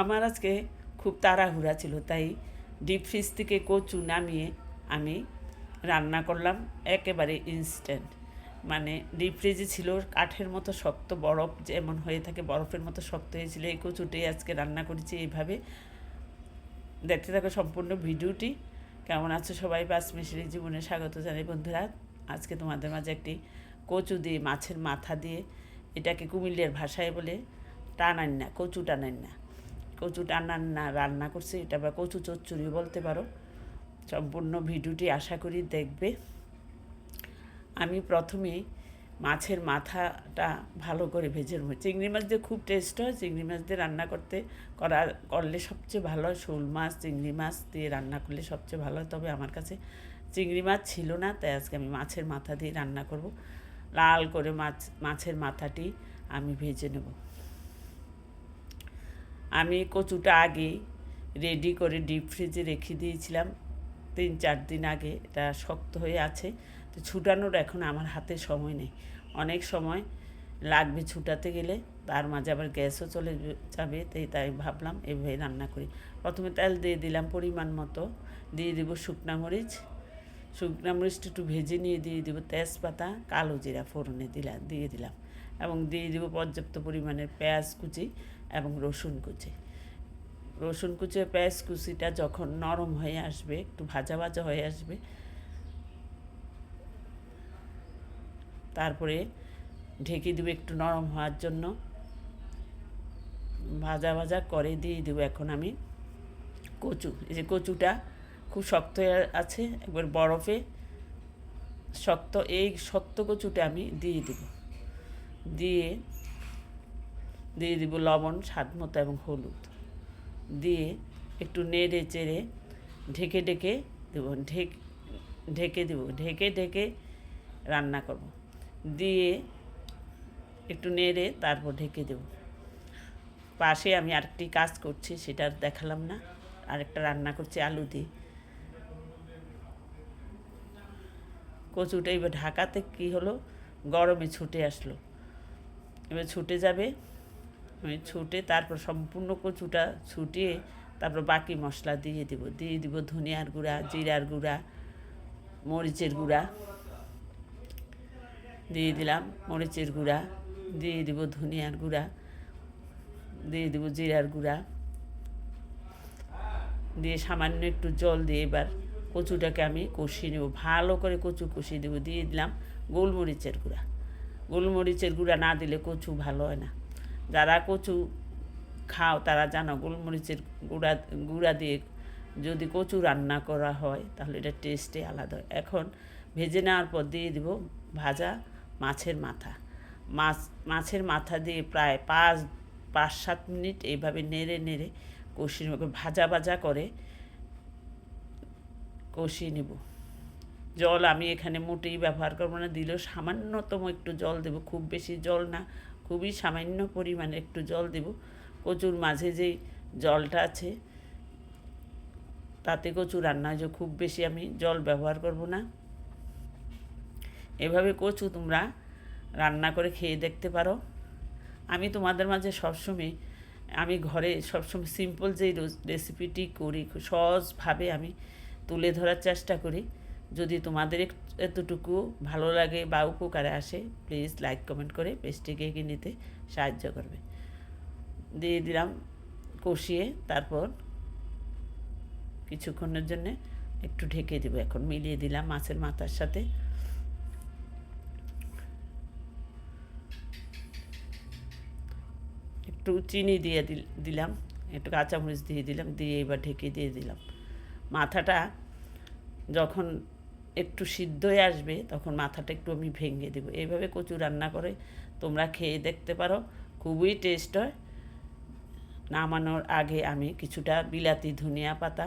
আমার আজকে খুব তাড়াহুড়া ছিল, তাই ডিপ ফ্রিজ থেকে কচু নামিয়ে আমি রান্না করলাম একেবারে ইনস্ট্যান্ট মানে ডিপ ফ্রিজে ছিল, কাঠের মতো শক্ত বরফ যেমন হয়ে থাকে, বরফের মতো শক্ত হয়েছিল এই কচুটাই আজকে রান্না করেছি এইভাবে। দেখতে থাকো সম্পূর্ণ ভিডিওটি। কেমন আছো সবাই? পাঁচ মিশরি জীবনে স্বাগত জানাই বন্ধুরা। আজকে তোমাদের মাঝে একটি কচু দিয়ে, মাছের মাথা দিয়ে, এটাকে কুমিল্লের ভাষায় বলে টানান না কচু টানান না কচু টানান না রান্না করছি, এটা বা কচু চচ্চড়ি বলতে পারো। সম্পূর্ণ ভিডিওটি আশা করি দেখবে। আমি প্রথমে মাছের মাথাটা ভালো করে ভেজে নেব। চিংড়ি মাছ দিয়ে খুব টেস্ট হয়, চিংড়ি মাছ দিয়ে রান্না করতে করা, করলে সবচেয়ে ভালো হয়। শোল মাছ, চিংড়ি মাছ দিয়ে রান্না করলে সবচেয়ে ভালো হয়। তবে আমার কাছে চিংড়ি মাছ ছিল না, তাই আজকে আমি মাছের মাথা দিয়ে রান্না করব। লাল করে মাছ, মাছের মাথাটি আমি ভেজে নেব। আমি কচুটা আগে রেডি করে ডিপ ফ্রিজে রেখে দিয়েছিলাম। তিন, চার দিন আগে এটা শক্ত হয়ে আছে। তো ছুটানোর এখন আমার হাতে সময় নেই। অনেক সময় লাগবে ছুটাতে গেলে, তার মাঝে আবার গ্যাসও চলে যাবে, তাই তাই ভাবলাম এভাবে রান্না করি। প্রথমে তেল দিয়ে দিলাম পরিমাণ মতো। দিয়ে দিব শুকনা মরিচ। শুকনা মরিচটা একটু ভেজে নিয়ে দিয়ে দিব তেজপাতা, কালো জিরা ফোড়নে দিলাম দিয়ে দিলাম। এবং দিয়ে দিব পর্যাপ্ত পরিমাণের পেঁয়াজ কুচি। এবং রসুন কুচি। রসুন কুচি পেঁয়াজ কুচিটা যখন নরম হয়ে আসবে, একটু ভাজা ভাজা হয়ে আসবে, তারপরে ঢেকে দেবো একটু নরম হওয়ার জন্য। ভাজা ভাজা করে দিয়ে দেবো এখন আমি কচু। এই যে কচুটা খুব শক্ত আছে, একবার বরফে শক্ত, এই শক্ত কচুটা আমি দিয়ে দেব। দিয়ে দিয়ে দিব লবণ, স্বাদ মতো এবং হলুদ। দিয়ে একটু নেড়ে চেড়ে ঢেকে ঢেকে দেবো, ঢেক, ঢেকে দেবো, ঢেকে ঢেকে রান্না করব। দিয়ে একটু নেড়ে তারপর ঢেকে দেব। পাশে আমি আরেকটি কাজ করছি, সেটা দেখালাম না। আরেকটা রান্না করছি আলু দিয়ে। কচুটা এবার ঢাকাতে কী হলো? গরমে ছুটে আসলো। এবার ছুটে যাবে আমি ছুটে তারপর সম্পূর্ণ কচুটা ছুটিয়ে তারপর বাকি মশলা দিয়ে দিব দিয়ে দিব ধনিয়ার গুঁড়া, জিরার গুঁড়া, মরিচের গুঁড়া। দিয়ে দিলাম মরিচের গুঁড়া, দিয়ে দিব ধনিয়ার গুঁড়া, দিয়ে দিব জিরার গুঁড়া। দিয়ে সামান্য একটু জল দিয়ে এবার কচুটাকে আমি কষিয়ে নেব, ভালো করে কচু কষিয়ে দেবো। দিয়ে দিলাম গোলমরিচের গুঁড়া। গোলমরিচের গুঁড়া না দিলে কচু ভালো হয় না। যারা কচু খাও, তারা জানো গোলমরিচের গুঁড়া গুঁড়া দিয়ে যদি কচু রান্না করা হয়, তাহলে এটা টেস্টে আলাদা। হয় এখন ভেজে নেওয়ার পর দিয়ে দিব ভাজা মাছের মাথা। মাছ, মাছের মাথা দিয়ে প্রায় পাঁচ পাঁচ, সাত মিনিট এইভাবে নেড়ে নেড়ে কষিয়ে নেব। ভাজা ভাজা করে কষিয়ে নেব। জল আমি এখানে মোটেই ব্যবহার করব না, দিলেও সামান্যতম একটু জল দেব। খুব বেশি জল না খুবই সামান্য পরিমাণে একটু জল দেব। কচুর মাঝে যেই জলটা আছে, তাতে কচু রান্না যে খুব বেশি আমি জল ব্যবহার করব না। এভাবে কচু তোমরা রান্না করে খেয়ে দেখতে পারো। আমি তোমাদের মাঝে সবসময়, আমি ঘরে সবসময় সিম্পল যেই রেসিপিটি করি, সহজভাবে আমি তুলে ধরার চেষ্টা করি। যদি তোমাদের এতটুকু ভালো লাগে বা উপকারে আসে প্লিজ লাইক কমেন্ট করে পেস্টিকে এগিয়ে নিতে সাহায্য করবে। দিয়ে দিলাম কষিয়ে, তারপর কিছুক্ষণের জন্যে একটু ঢেকে দেবো এখন। মিলিয়ে দিলাম মাছের মাথার সাথে। একটু চিনি দিয়ে দিলাম, একটু কাঁচামরিচ দিয়ে দিলাম, দিয়ে এবার ঢেকে দিয়ে দিলাম। মাথাটা যখন একটু সিদ্ধই আসবে, তখন মাথাটা একটু আমি ভেঙে দেবো। এইভাবে কচু রান্না করে তোমরা খেয়ে দেখতে পারো, খুবই টেস্ট হয়। নামানোর আগে আমি কিছুটা বিলাতি ধনিয়া পাতা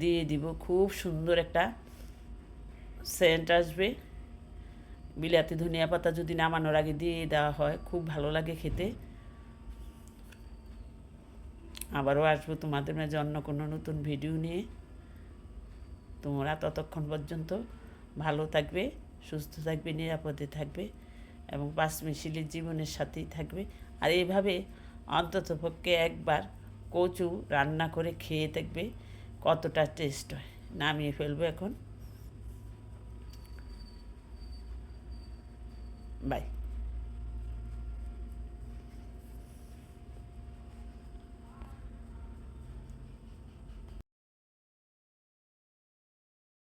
দিয়ে দিব, খুব সুন্দর একটা সেন্ট আসবে। বিলাতি ধনিয়া পাতা যদি নামানোর আগে দিয়ে দেওয়া হয়, খুব ভালো লাগে খেতে। আবারও আসব তোমাদের মাঝে অন্য কোনো নতুন ভিডিও নিয়ে। তোমরা ততক্ষণ পর্যন্ত ভালো থাকবে, সুস্থ থাকবে, নিরাপদে থাকবে এবং পাঁচ মিশিলের জীবনের সাথেই থাকবে। আর এইভাবে অন্ততপক্ষে একবার কচু রান্না করে খেয়ে দেখবে কতটা টেস্ট হয়। নামিয়ে ফেলব এখন। বাই